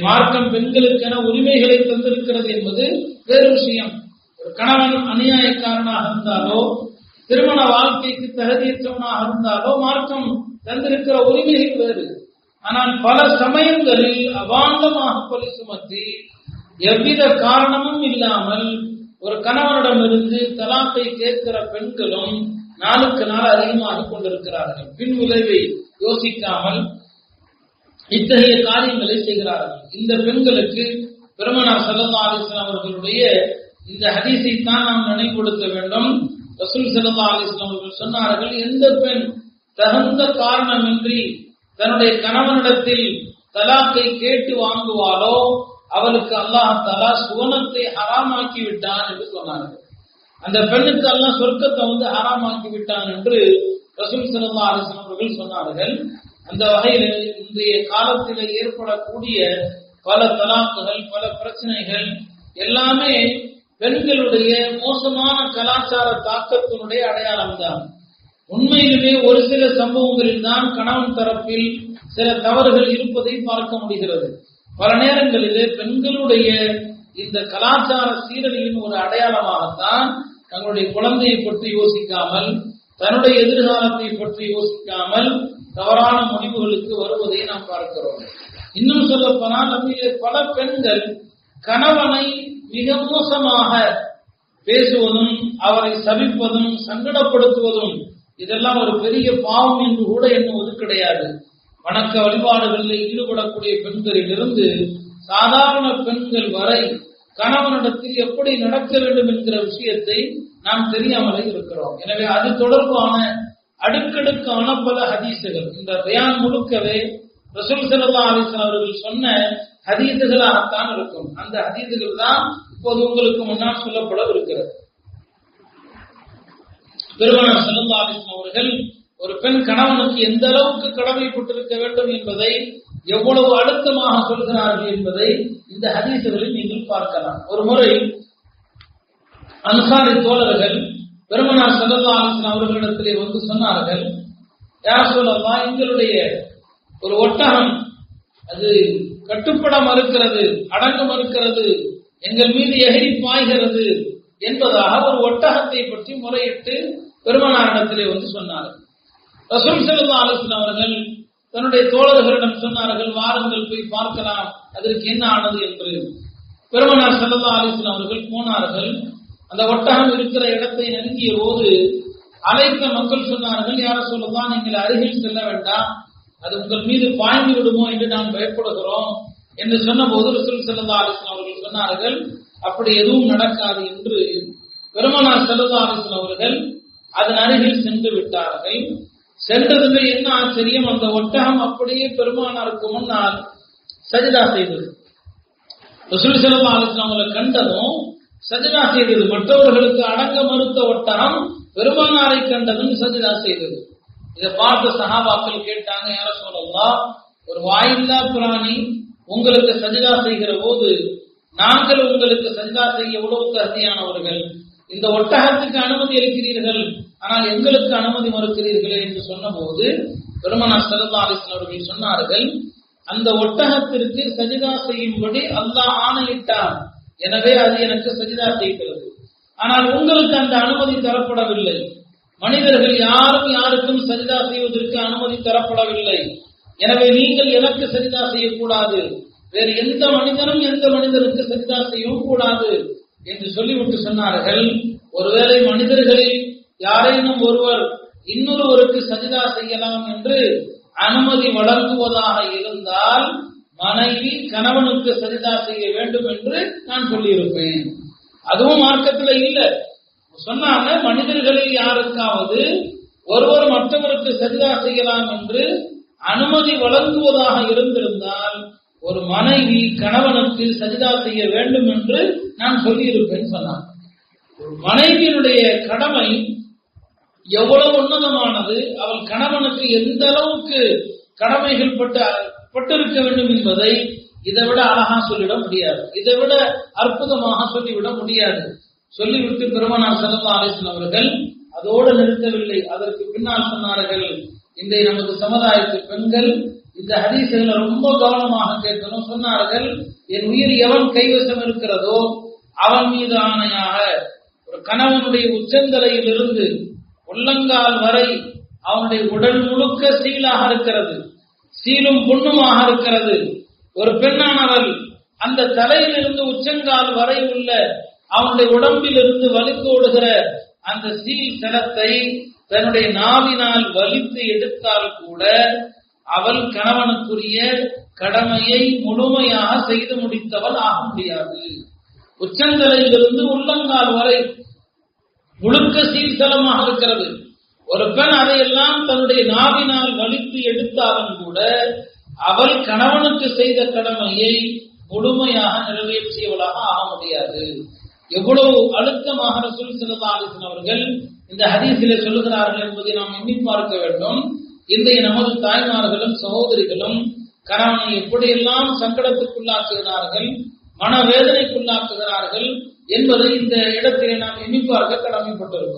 மார்க்கம் பெண்களுக்கென உரிமைகளை தந்திருக்கிறது என்பது வேறு விஷயம். ஒரு கணவன் அநியாயக்காரனாக இருந்தாலோ திருமண வாழ்க்கைக்கு தகுதியற்றவனாக இருந்தாலோ மார்க்கம் தந்திருக்கிற உரிமைகள் வேறு. ஆனால் பல சமயங்களில் அபாண்டமாக பலி சுமத்தி எவ்வித காரணமும் இல்லாமல் ஒரு கணவனிடமிருந்து தலாப்பை கேட்கிற பெண்களும் நாளுக்கு நாள் அதிகமாக கொண்டிருக்கிறார்கள். பின் விளைவை யோசிக்காமல் இத்தகைய காரியங்களை செய்கிறார்கள். இந்த பெண்களுக்கு பெருமனார் சல்லா அலிஸ்லாம் அவர்களுடைய இந்த ஹதீஸை தான் நாம் நினைவுபடுத்த வேண்டும். ரசூல் சல்லா அலிஸ்லாம் அவர்கள் சொன்னார்கள் எந்த பெண் தகுந்த காரணமின்றி தன்னுடைய கணவனிடத்தில் தலாக்கை கேட்டு வாங்குவாளோ அவளுக்கு அல்லாஹ் தலா சுவனத்தை ஹராமாக்கி விட்டான் என்று சொன்னார்கள். அந்த பெண்ணுக்கு அல்லாஹ் சொர்க்கத்தை வந்து ஹராமாக்கி விட்டான் என்று ரசூல் சல்லா அலிஸ்லாம் அவர்கள் சொன்னார்கள். அந்த வகையில் இன்றைய காலத்தில் ஏற்படக்கூடிய பல தலாக்குகள் பல பிரச்சனைகள் எல்லாமே பெண்களுடைய மோசமான கலாச்சார தாக்கத்தினுடைய அடையாளம் தான் உண்மையிலுமே ஒரு சில சம்பவங்களில் தான் கணவன் தரப்பில் சில தவறுகள் இருப்பதை பார்க்க முடிகிறது. பல நேரங்களிலே பெண்களுடைய இந்த கலாச்சார சீரழியின் ஒரு அடையாளமாகத்தான் தங்களுடைய குழந்தையை பற்றி யோசிக்காமல் தன்னுடைய எதிர்காலத்தை பற்றி யோசிக்காமல் தவறான முடிவுகளுக்கு வருவதை நாம் பார்க்கிறோம். இன்னும் சொல்ல போனால் பல பெண்கள் கணவனை மிக மோசமாக பேசுவதும் அவரை சபிப்பதும் சங்கடப்படுத்துவதும் இதெல்லாம் ஒரு பெரிய பாவம் என்று கூட எண்ணுவது கிடையாது. வணக்க வழிபாடுகளில் ஈடுபடக்கூடிய பெண்களிலிருந்து சாதாரண பெண்கள் வரை கணவனிடத்தில் எப்படி நடக்க வேண்டும் என்கிற விஷயத்தை நாம் தெரியாமலே இருக்கிறோம். எனவே அது தொடர்பான அடுக்கடுக்கான பல ஹதீசுகள். இந்த பயான் முழுக்கவே ரசூல் சல்லா அலிஸ்லாம் அவர்கள் சொன்ன ஹதீசுகளாகத்தான் இருக்கும். அந்த ஹதீசுகள் தான் இப்போது உங்களுக்கு முன்னால் சொல்லப்பட இருக்கிறது. பெருமனார் சல்லா அலிஸ்லாம் அவர்கள் ஒரு பெண் கணவனுக்கு எந்த அளவுக்கு கடமைப்பட்டிருக்க வேண்டும் என்பதை எவ்வளவு அழுத்தமாக சொல்கிறார்கள் என்பதை இந்த ஹதீசுகளில் நீங்கள் பார்க்கலாம். ஒரு முறை அன்சாரி தோழர்கள் பெருமனார் சல்லா அவர்களிடத்திலே வந்து சொன்னார்கள் யார் சொல்லலாம் எங்களுடைய ஒரு ஒட்டகம் அது கட்டுப்பட மறுக்கிறது அடங்க மறுக்கிறது எங்கள் மீது எகிரி பாய்கிறது என்பதாக ஒரு ஒட்டகத்தை பற்றி முறையிட்டு பெருமனாரிடத்திலே வந்து சொன்னார்கள். ரசூல் செல்லா அலிஸ்லாம் அவர்கள் தன்னுடைய தோழர்களிடம் சொன்னார்கள் வாருங்கள் போய் பார்க்கலாம் அதற்கு என்ன ஆனது? என்று. பெருமனார் செல்லா அலிஸ்லாம் அவர்கள் போனார்கள் அந்த ஒட்டகம் இருக்கிற இடத்தை நெருங்கிய போது அழைத்த மக்கள் சொன்னார்கள் யார சொல்லலாம் நீங்கள் அருகில் செல்ல வேண்டாம். அது உங்கள் மீது பாய்ந்து விடுமோ என்று நாம் பயப்படுகிறோம். என்று சொன்ன போது ரசூல் செல்லா அலிஸ்லாம் அவர்கள் சொன்னார்கள் அப்படி எதுவும் நடக்காது என்று. பெருமனார் செல்லா அலிஸ்லாம் அவர்கள் அதன் அருகில் சென்று விட்டார்கள். சென்றதுமே என்ன ஆச்சரியம் அந்த ஒட்டகம் அப்படியே பெருமானாருக்கு முன்னால் சரிதா செய்தது. ரசூல் செல்லா அலிஸ்லாம் அவங்களை கண்டதும் சஜிதா செய்தது. மற்றவர்களுக்கு அடங்க மறுத்த ஒட்டகம் பெருமானாரை கண்டதும் சஜிதா செய்தது. இதை பார்த்த சகாபாக்கள் கேட்டாங்க யார சொல்லலாம் ஒரு வாயில்லா பிராணி உங்களுக்கு சஜிதா செய்கிற போது நாங்கள் உங்களுக்கு சஜிதா செய்ய எவ்வளவு தகுதியானவர்கள். இந்த ஒட்டகத்துக்கு அனுமதி அளிக்கிறீர்கள். ஆனால் எங்களுக்கு அனுமதி மறுக்கிறீர்களே என்று சொன்னபோது பெருமனா சரதா அவர்கள் சொன்னார்கள் அந்த ஒட்டகத்திற்கு சஜிதா செய்யும்படி அல்லாஹ் ஆணையிட்டார் எனவே அது எனக்கு சஜிதா செய்கிறது ஆனால் உங்களுக்கு அந்த அனுமதி தரப்படவில்லை. மனிதர்கள் யாரும் யாருக்கும் சரிதா செய்வதற்கு அனுமதி தரப்படவில்லை. எனவே நீங்கள் எனக்கு சரிதா செய்யக்கூடாது. வேறு எந்த மனிதனும் எந்த மனிதனுக்கு சரிதா செய்யவும் கூடாது என்று சொல்லிவிட்டு சொன்னார்கள். ஒருவேளை மனிதர்களில் யாரேனும் ஒருவர் இன்னொருவருக்கு சஜிதா செய்யலாம் என்று அனுமதி வழங்குவதாக இருந்தால் மனைவி கணவனுக்கு சஜிதா செய்ய வேண்டும் என்று நான் சொல்லியிருப்பேன். அதுவும் மார்க்கத்தில் இல்ல. சொன்னாங்க மனிதர்களில் யாருக்காவது ஒருவர் மற்றவருக்கு சஜிதா செய்யலாம் என்று அனுமதி வழங்குவதாக இருந்திருந்தால் ஒரு மனைவி கணவனுக்கு சஜிதா செய்ய வேண்டும் என்று நான் சொல்லியிருப்பேன் சொன்னான் ஒரு மனைவியினுடைய கடமை எவ்வளவு உன்னதமானது அவள் கணவனுக்கு எந்த அளவுக்கு கடமைகள் பட்டு பட்டிருக்க வேண்டும் என்பதை இதை விட அழகா சொல்லிட முடியாது. இதை விட அற்புதமாக சொல்லிவிட முடியாது. சொல்லிவிட்டு பெருமனார் செல்லா ஆலேசன் அவர்கள் அதோடு நிறுத்தவில்லை. அதற்கு பின்னால் சொன்னார்கள் இன்றைய நமது சமுதாயத்து பெண்கள் இந்த ஹதீசுகளை ரொம்ப கவனமாக கேட்கணும். சொன்னார்கள் என் உயிர் எவன் கைவசம் இருக்கிறதோ அவன் மீது ஆணையாக ஒரு கணவனுடைய உச்சந்தலையிலிருந்து உள்ளங்கால் வரை அவனுடைய உடல் முழுக்க சீலாக இருக்கிறது. சீலும் புண்ணுமாக இருக்கிறது. ஒரு பெண்ணானவள் அந்த தலையிலிருந்து உச்சங்கால் வரை உள்ள அவனுடைய உடம்பில் இருந்து ஓடுகிற அந்த சீல் சலத்தை தன்னுடைய நாவினால் வலித்து எடுத்தால் கூட அவள் கணவனுக்குரிய கடமையை முழுமையாக செய்து முடித்தவள் ஆக முடியாது. உச்சந்தலையிலிருந்து உள்ளங்கால் வரை முழுக்க சீர்தலமாக இருக்கிறது. ஒரு பெண் அதையெல்லாம் தன்னுடைய நாவினால் வலித்து எடுத்தாலும் கூட அவள் கணவனுக்கு செய்த கடமையை முழுமையாக நிறைவேற்றியவளாக ஆக முடியாது. எவ்வளவு அழுத்தமாக ரசூல் சிலதாலிசன் அவர்கள் இந்த ஹதீசில சொல்லுகிறார்கள் என்பதை நாம் எண்ணி பார்க்க வேண்டும். இன்றைய நமது தாய்மார்களும் சகோதரிகளும் கணவனை எப்படியெல்லாம் சங்கடத்துக்குள்ளாக்குகிறார்கள் மனவேதனைக்குள்ளாக்குகிறார்கள் என்பதை இந்த இடத்திலே நாம் எண்ணி பார்க்க கடமைப்பட்டிருக்கிறோம்.